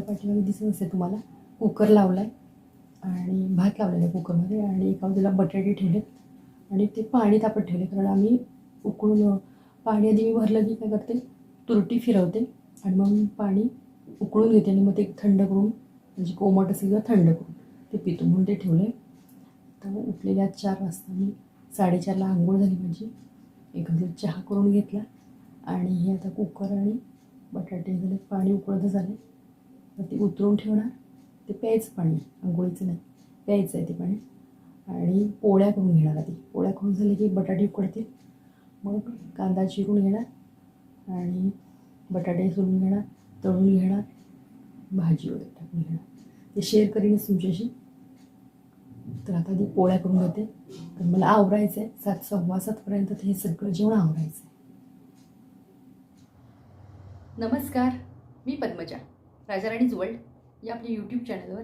दिसत असेल तुम्हाला कुकर लावला आहे आणि भात लावलेला आहे कुकरमध्ये आणि एका बाजूला बटाटे ठेवलेत आणि ते पाणी तापत ठेवले कारण आम्ही उकळून पाणी आधी मी भरलं की काय करते तुरटी फिरवते आणि मग पाणी उकळून घेते आणि मग ते थंड करून म्हणजे कोमट असेल किंवा थंड करून ते पितो म्हणून ते ठेवलं आहे तर उठलेल्या चार वाजता मी साडेचारला आंघोळ झाली माझी. एकंदरीत चहा करून घेतला आणि हे आता कुकर आणि बटाटे झाले पाणी उकळत झाले. ते उतरून ठेवणार. ते प्यायचं पाणी आंघोळीचं नाही. प्यायचं आहे ते पाणी. आणि पोळ्या करून घेणार आधी. पोळ्या करून झाले की बटाटे उकडतील. मग कांदा चिरून घेणार. आणि बटाटे सोलून घेणार तळून घेणार भाजी वगैरे टाकून घेणार. ते शेअर करीनच तुमच्याशी. तर आता आधी पोळ्या करून घेते. तर मला आवरायचं आहे सात सव्वा सातपर्यंत तर हे सगळं जेवण आवरायचं आहे नमस्कार. मी पद्मजा. राजाराणीज वर्ल्ड या आपल्या यूट्यूब चॅनलवर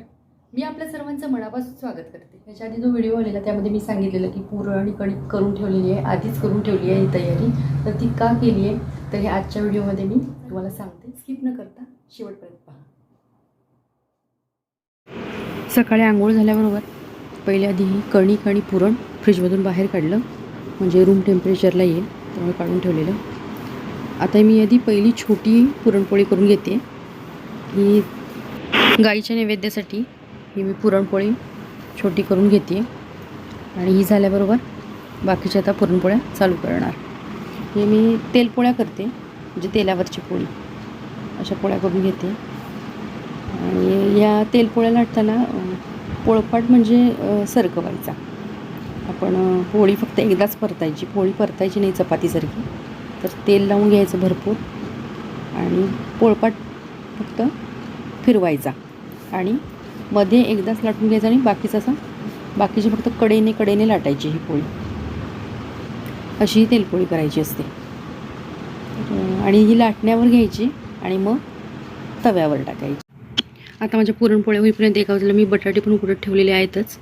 मी आपल्या सर्वांचं मनापासून स्वागत करते. याच्या आधी जो व्हिडिओ आलेला त्यामध्ये मी सांगितलेलं की पुरण आणि कणिक करून ठेवलेली आहे आधीच करून ठेवली आहे ही तयारी. तर ती का केली आहे? तर हे आजच्या व्हिडिओमध्ये मी तुम्हाला सांगते. स्किप न करता शेवटपर्यंत पहा. सकाळी आंघोळ झाल्याबरोबर पहिले आधी ही कणिक आणि पुरण फ्रीजमधून बाहेर काढलं. म्हणजे रूम टेम्परेचरला येईल त्यामुळे काढून ठेवलेलं. आता मी आधी पहिली छोटी पुरणपोळी करून घेते. ही गाईच्या नैवेद्यासाठी ही मी पुरणपोळी छोटी करून घेते. आणि ही झाल्याबरोबर बाकीच्या आता पुरणपोळ्या चालू करणार. हे मी तेलपोळ्या करते म्हणजे तेलावरची पोळी. अशा पोळ्या करून घेते. आणि या तेलपोळ्या लाटताना पोळपाट म्हणजे सरकवायचा. आपण पोळी फक्त एकदाच परतायची. पोळी परतायची नाही चपातीसारखी. तर तेल लावून घ्यायचं भरपूर. आणि पोळपाट फक्त फिरवायचा. आणि मध्ये एकदाच लाटून घ्यायचा आणि बाकीचं असं बाकीची फक्त कडेने कडेने लाटायची ही पोळी. अशी ही तेलपोळी करायची असते. आणि ही लाटण्यावर घ्यायची आणि मग तव्यावर टाकायची. आता माझ्या पुरणपोळ्या होईपर्यंत एका बाजूला मी बटाटे पण उकडत ठेवलेले आहेतच.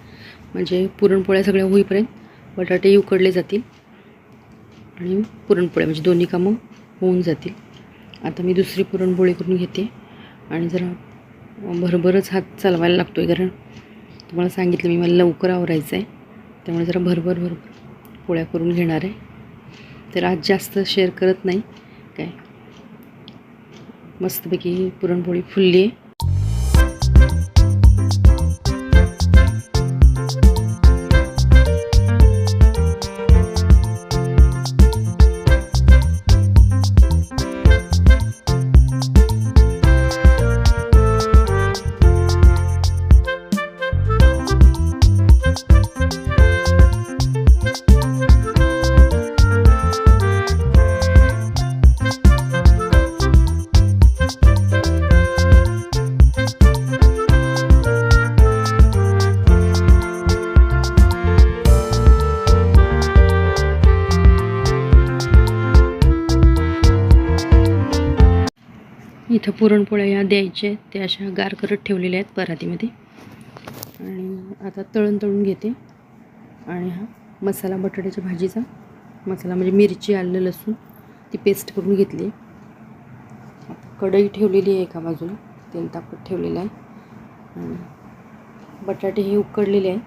म्हणजे पुरणपोळ्या सगळ्या होईपर्यंत बटाटे उकडले जातील. आणि पुरणपोळ्या म्हणजे दोन्ही कामं होऊन जातील. आता मी दुसरी पुरणपोळी करून घेते. आणि जरा भरभरच हात चालवायला लागतो आहे कारण तुम्हाला सांगितलं मी मला लवकर आवरायचं आहे त्यामुळे जरा भरभर भरभर पोळ्या करून घेणार आहे. तर आज जास्त शेअर करत नाही. काय? मस्तपैकी पुरणपोळी फुलली आहे पुरणपोळ्या या द्यायच्या ते अशा गार करत ठेवलेल्या आहेत परातीमध्ये. आणि आता तळण तळून घेते. आणि हा मसाला बटाट्याच्या भाजीचा मसाला म्हणजे मिरची आलं लसूण ती पेस्ट करून घेतली आता कढई ठेवलेली आहे एका बाजूला. तेल तापत ठेवलेलं आहे. आणि बटाटे हे उकडलेले आहे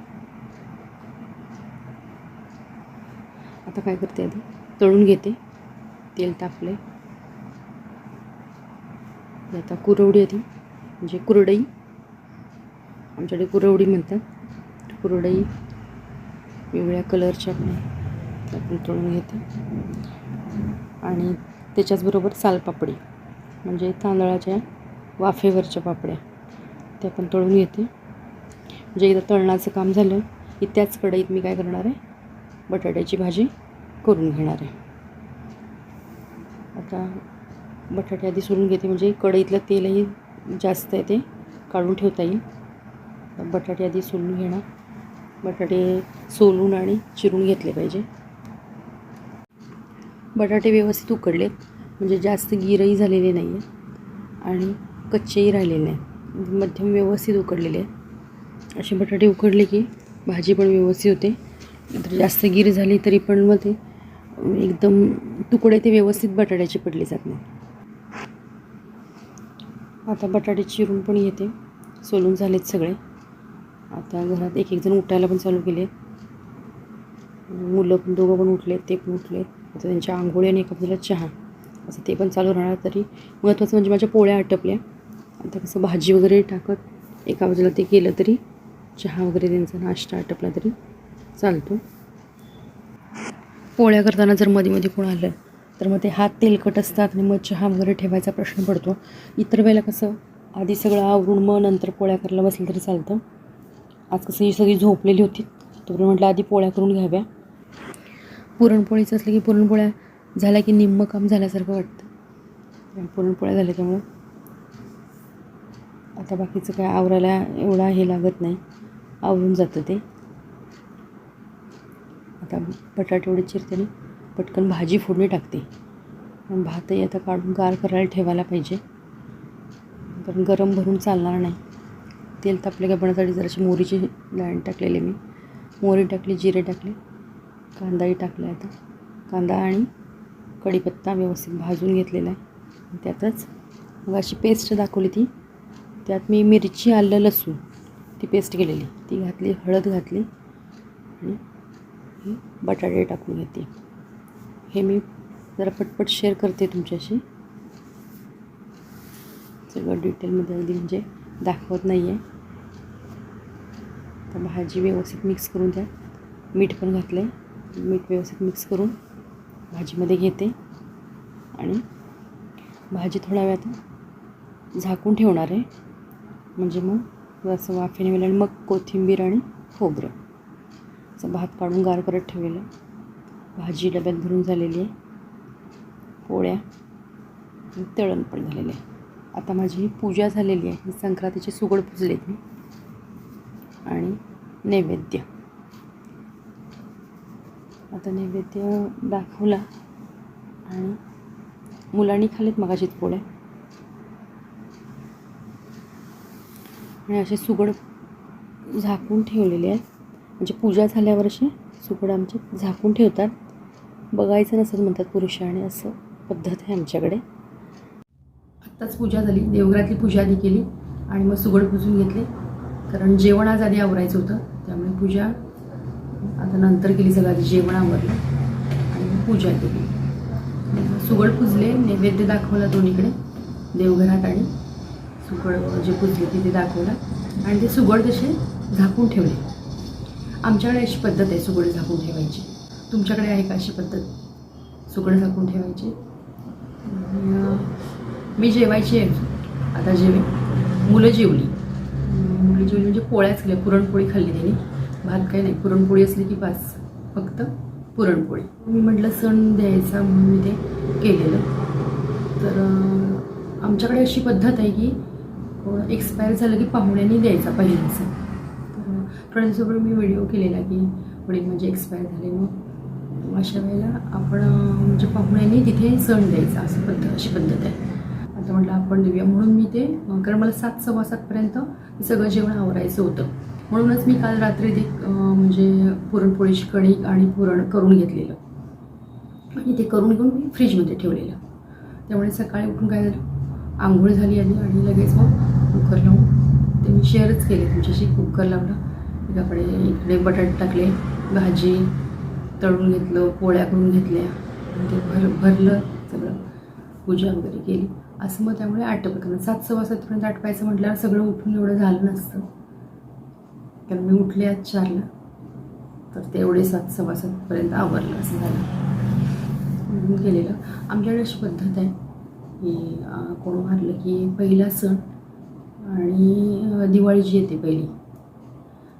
आता काय करते आधी? तळून घेते. तेल तापले आता कुरवडी आधी म्हणजे कुरडई. आमच्याकडे कुरवडी म्हणतात. कुरडई वेगळ्या कलरच्या पण त्या पण तळून घेते. आणि त्याच्याचबरोबर सालपापडी. म्हणजे तांदळाच्या वाफेवरच्या पापड्या. त्या पण तळून घेते. म्हणजे एकदा तळणाचं काम झालं की त्याच कढईत मी काय करणार आहे? बटाट्याची भाजी करून घेणार आहे. आता बटाटे आधी सोलून घेते. म्हणजे कढईतलं तेलही जास्त आहे ते. काढून ठेवता येईल. बटाटे आधी सोलून घेणार. बटाटे सोलून आणि चिरून घेतले पाहिजे. बटाटे व्यवस्थित उकडलेत. म्हणजे जास्त गिरही झालेले नाही आहेत आणि कच्चेही राहिलेले नाही मध्यम व्यवस्थित उकडलेले आहेत. असे बटाटे उकडले की भाजी पण व्यवस्थित होते. तर जास्त गिर झाली तरी पण मग ते एकदम तुकडे ते व्यवस्थित बटाट्याचे पडले जात नाही आता बटाटे चिरून पण येते. सोलून झालेत सगळे. आता घरात एक एक जण उठायला पण चालू केले मुलं पण दोघं पण उठले ते पण उठले आता त्यांच्या आंघोळी आणि एका बाजूला चहा. असं ते पण चालू राहणार तरी महत्त्वाचं म्हणजे माझ्या पोळ्या आटपल्या. आता कसं भाजी वगैरे टाकत एका बाजूला ते केलं तरी चहा वगैरे त्यांचा नाश्ता आटपला तरी चालतो. पोळ्या करताना जर मध्ये मध्ये कोण आलं तर मग ते हात तेलकट असतात आणि मग चहा वगैरे ठेवायचा प्रश्न पडतो. इतर वेळेला कसं आधी सगळं आवरून मग नंतर पोळ्या करायला बसलं तरी चालतं. आज कसं ही सगळी झोपलेली होती तर म्हटलं आधी पोळ्या करून घ्याव्या. पुरणपोळीचं असलं की पुरणपोळ्या झाल्या की निम्म काम झाल्यासारखं वाटतं. पुरणपोळ्या झाल्या त्यामुळं. आता बाकीचं काय आवरायला एवढा हे लागत नाही. आवरून जातं ते. आता बटाटे एवढे चिरते पटकन भाजी फोडणी टाकते. भातही आता काढून गार करायला ठेवायला पाहिजे. कारण गरम भरून चालणार नाही. तेल तापले का जराशी मोहरीची डाळ टाकलेली मी. मोहरी टाकली जिरे टाकले कांदाही टाकला आता. कांदा आणि कढीपत्ता व्यवस्थित भाजून घेतलेला आहे. त्यातच मग अशी पेस्ट दाखवली ती. त्यात मी मिरची आलं लसूण ती पेस्ट केलेली. ती घातली हळद घातली. आणि बटाटे टाकून घेते हे मी जरा पटपट शेअर करते तुमच्याशी. सगळं डिटेलमध्ये अगदी म्हणजे दाखवत नाही आहे तर भाजी व्यवस्थित मिक्स करून द्या. मीठ पण घातलं आहे मीठ व्यवस्थित मिक्स करून भाजीमध्ये घेते. आणि भाजी थोडा वेळात झाकून ठेवणार आहे. म्हणजे मग असं वाफेने वेळ आणि मग कोथिंबीर आणि खोबरं. असं भात काढून गार करत ठेवलेलं भाजी डब्यात भरून झालेली आहे. पोळ्या तळण पण झालेलं आहे. आता माझी ही पूजा झालेली आहे. संक्रांतीचे सुगड पुजलेत मी. आणि नैवेद्य. आता नैवेद्य दाखवला. आणि मुलांनी खाल्लेत मगाशीच पोळ्या. आणि असे सुगड झाकून ठेवलेले आहेत. म्हणजे पूजा झाल्यावर असे सुगड आमचे झाकून ठेवतात. बघायचं नसेल म्हणतात पुरुषाने असं पद्धत आहे आमच्याकडे. आत्ताच पूजा झाली. देवघरातली पूजा आधी केली आणि मग सुगड पुजून घेतले. कारण जेवण आज आधी आवरायचं होतं. त्यामुळे पूजा आता नंतर केली सगळं आधी जेवण आवरलं आणि मग पूजा केली. सुगड पुजले नैवेद्य दाखवला दोन्हीकडे देवघरात आणि सुगड जे पुजले ते ते दाखवलं. आणि ते सुगड तसे झाकून ठेवले. आमच्याकडे अशी पद्धत आहे सुगड झाकून ठेवायची. तुमच्याकडे आहे का अशी पद्धत? सुकणं झाकून ठेवायची. मी जेवायची आहे आता जेवे मुलं जेवली. मुलं जेवली म्हणजे पोळ्याच केल्या पुरणपोळी खाल्ली त्यांनी. भात काही नाही. पुरणपोळी असली की पाच फक्त पुरणपोळी. मी म्हटलं सण द्यायचा म्हणून मी ते केलेलं. तर आमच्याकडे अशी पद्धत आहे की एक्सपायर झालं की पाहुण्यांनी द्यायचा पहिल्यांचा तर थोड्या दिवसापूर्वी मी व्हिडिओ केलेला की वडील म्हणजे एक्सपायर झाले मग अशा वेळेला आपण म्हणजे पाहुण्यांनी तिथे सण द्यायचा असं पद्धत अशी पद्धत आहे. आता म्हटलं आपण देऊया. म्हणून मी ते कारण मला सात सव्वा सातपर्यंत सगळं जेवण आवरायचं होतं. म्हणूनच मी काल रात्री ते म्हणजे पुरणपोळीची कणिक आणि पुरण करून घेतलेलं. आणि ते करून घेऊन मी फ्रीजमध्ये ठेवलेलं. त्यामुळे सकाळी उठून काय झालं? आंघोळ झाली आली आणि लगेच मग कुकर लावून ते मी शेअरच केले. तुमच्याशी कुकर लावला. एकाकडे इकडे बटाट टाकले भाजी तळून घेतलं पोळ्या करून घेतल्या. आणि ते भर भरलं सगळं पूजा वगैरे केली. असं मग त्यामुळे आटपत कारण सात सव्वा सातपर्यंत आटपायचं म्हटल्यावर सगळं उठून एवढं झालं नसतं. कारण मी उठले आज चारला. तर तेवढे सात सव्वा सातपर्यंत आवरलं असं झालं. म्हणून केलेलं आमच्याकडे अशी पद्धत आहे की कोण वारलं की पहिला सण आणि दिवाळी जी येते पहिली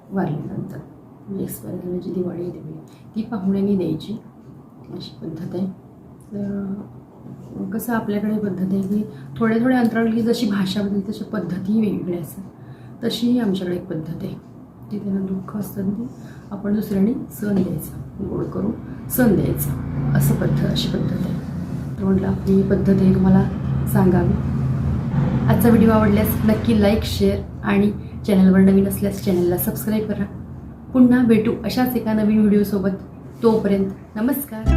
वारल्यानंतर. नेक्स्ट एक्सपायर झाल्याची दिवाळी येते ती पाहुण्यांनी द्यायची. अशी पद्धत आहे. तर कसं आपल्याकडे पद्धत आहे की थोड्या थोड्या अंतराळ की जशी भाषा बदलते तशा पद्धतीही वेगवेगळ्या असतात. तशीही आमच्याकडे एक पद्धत आहे. ती त्यांना दुःख असतं ते आपण दुसऱ्याने सण द्यायचा. गोड करून सण द्यायचा. असं पद्धत अशी पद्धत आहे. तर म्हटलं आपली ही पद्धत आहे तुम्हाला सांगावी. आजचा व्हिडिओ आवडल्यास नक्की लाईक शेअर आणि चॅनलवर नवीन असल्यास चॅनलला सबस्क्राईब करा. पुन्हा भेटू अशाच एका नवीन व्हिडिओसोबत. तोपर्यंत नमस्कार.